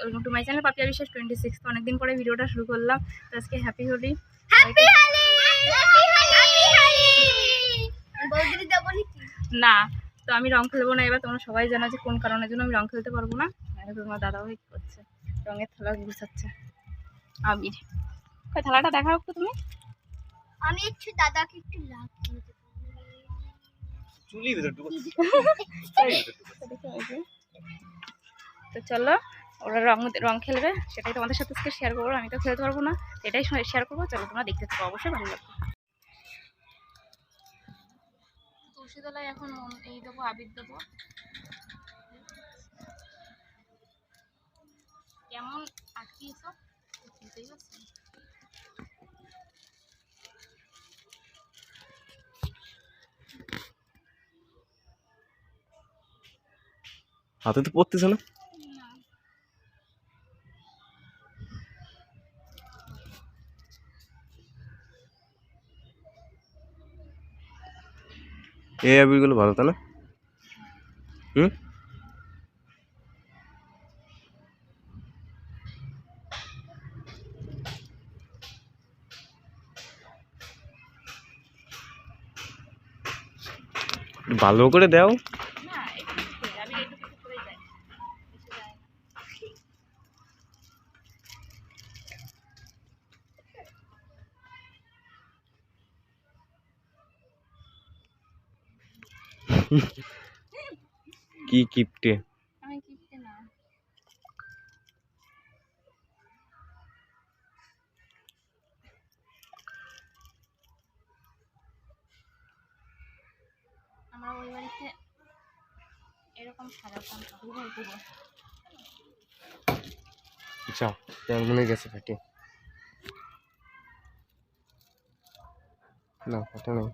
Welcome to my channel Papiya Biswas twenty six অনেকদিন পরে ভিডিওটা শুরু করলাম। তো আজকে হ্যাপি হোলি না তো আমি রং খেলব না। এবার তোমরা সবাই জানো যে কোন কারণের জন্য আমি রং খেলতে পারব না। তোমার দাদা ভাই কি করছে? রঙের থালা গুছাচ্ছে। কই থালাটা দেখাও একটু তুমি। আমি একটু দাদাকে একটু লাগিয়ে চুলি তো চলো ওরা রং রং খেলবে সেটাই তোমাদের সাথে আজকে শেয়ার করব আমি তো খেলতে পারব না এটাই শেয়ার করব চলো তোমরা দেখতে থাকো অবশ্যই ভালো লাগবে। তুলসী তলায় এখন এই দেবো আবির দেবো। কেমন আটকিয়েছ বুঝতেই পারছি হাতে তো পড়তেছে না। এই আবিরগুলো ভালো তাই না? হুম? ভালো করে দাও না একটু আমি একটু করে যাই বেশি যায় না। কি কিপটে? আমরা ওই বাড়িতে এরকম সাজাতাম যাও তেল মনে গেছে ফেটে না ফেটে নেই।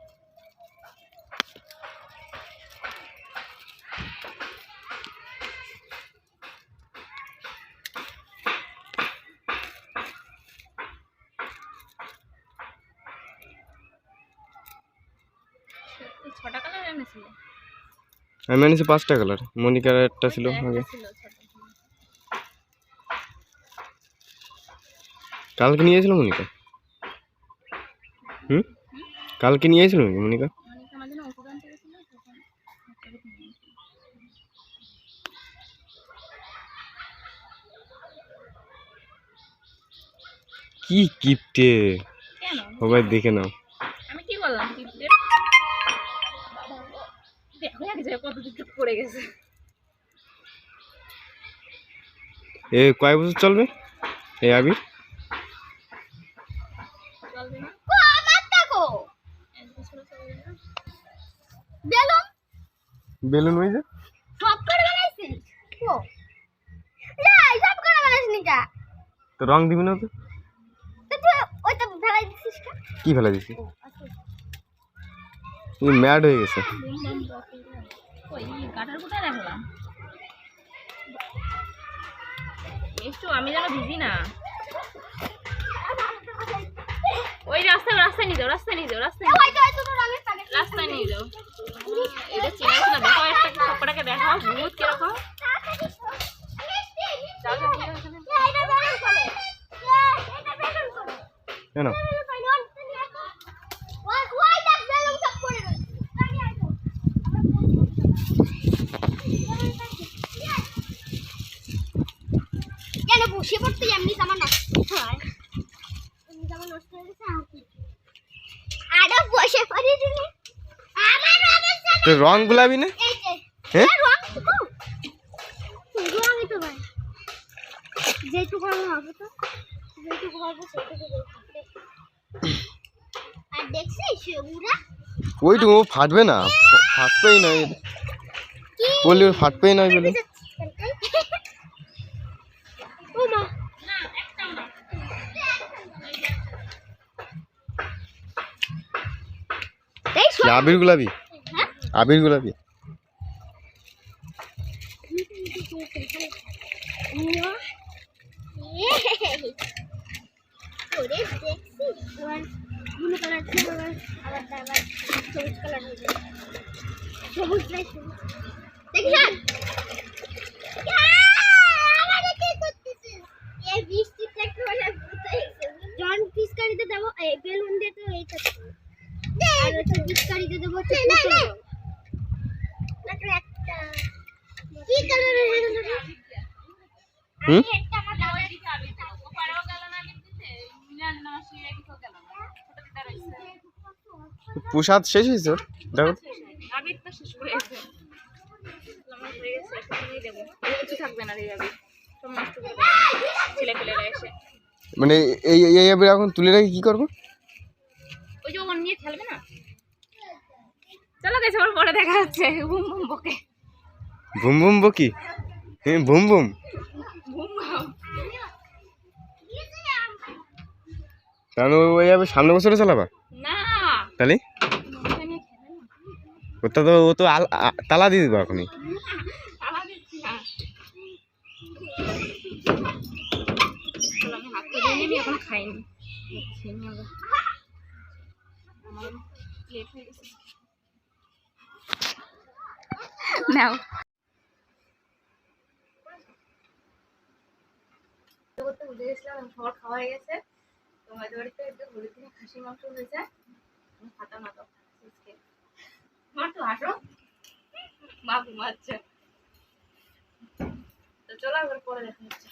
আমি এনেছি পাঁচটা কালার। মনিকার একটা ছিল আগে। কালকে নিয়ে এসেছিল মনিকা? হুম? কালকে নিয়ে এসেছিল নাকি মনিকা। কি কিপটে সবাই দেখে নাও। আমি কি বললাম? দেখো এক জায়গায় কত দিক পড়ে গেছে। এ কয় বছর চলবে? এই আবির? বেলুন। বেলুন ওই যে? সব করে বানাইছিস? ও না সব করে বানাইছিস নিকা তো রং দিবি না তো তো তুই ওইটা ফেলাই দিছিস কি? ফেলা দিছি ম্যাড হয়ে গেছে। আমি যেন ভিজি না। ওই রাস্তায় রাস্তায় নিয়ে যাও রাস্তায় নিয়ে যাও রাস্তায় রাস্তায় নিয়ে যাও। এটা চেনা দেখো একটা সবকটাকে দেখাও ভূত কীরকম। যাও যাও নিয়ে যাও এখানে। এটা বেলুন করে এটা বেলুন করে কেন ওই ওই দেখ বেলুন সব করে রয়েছে আমি আইতো পড়তে এমনি জামা নষ্ট হয়। এমনি জামা নষ্ট হয়ে গেছে আর বসে পড়ি তুমি। আমার তো রং গুলাবি না? হ্যাঁ? রং তো তো ভাই যেটুকু আমি হবে তো যেটুকু পারব সেটুকু আর দেখছিস ওরা ওইটুকু ফাটবে না ফাটবেই না। বললি ফাটবেই না বলে ও মা এই কি আবির গুলাবি? হ্যাঁ? আবির গুলাবি? সবুজ কালার সবুজ পোশাদ প্রসাদ শেষ হয়েছে দেখো। মানে এই এখন তুলে রেখে কি করব? ওই যে ওর নিয়ে খেলবে না? চলো গেছে ওর পরে দেখা হচ্ছে। বুম বুম বকে। ভুম ভুম বকি? হ্যাঁ ভুম ভুম। বুম বুম তাহলে ওই আবার সামনে বছরে চালাবা? না। তাহলে। ওটা তো ও তো আল- তালা দিয়ে দেবো এখনই। তালা দিচ্ছি না। চলো, আমি হাত ধুয়ে নিই, আমি এখনও খাইনি খেয়ে নিই আগে। আমার late হয়ে গেছে। নাও। করতে গেছে। তো আমাদের বাড়িতে একটু হলুদ দিনে খাসি মাংস হয়েছে। খাতাম না তো তো হাসো মা ঘুমাচ্ছে। তো চলো আবার পরে দেখা হচ্ছে।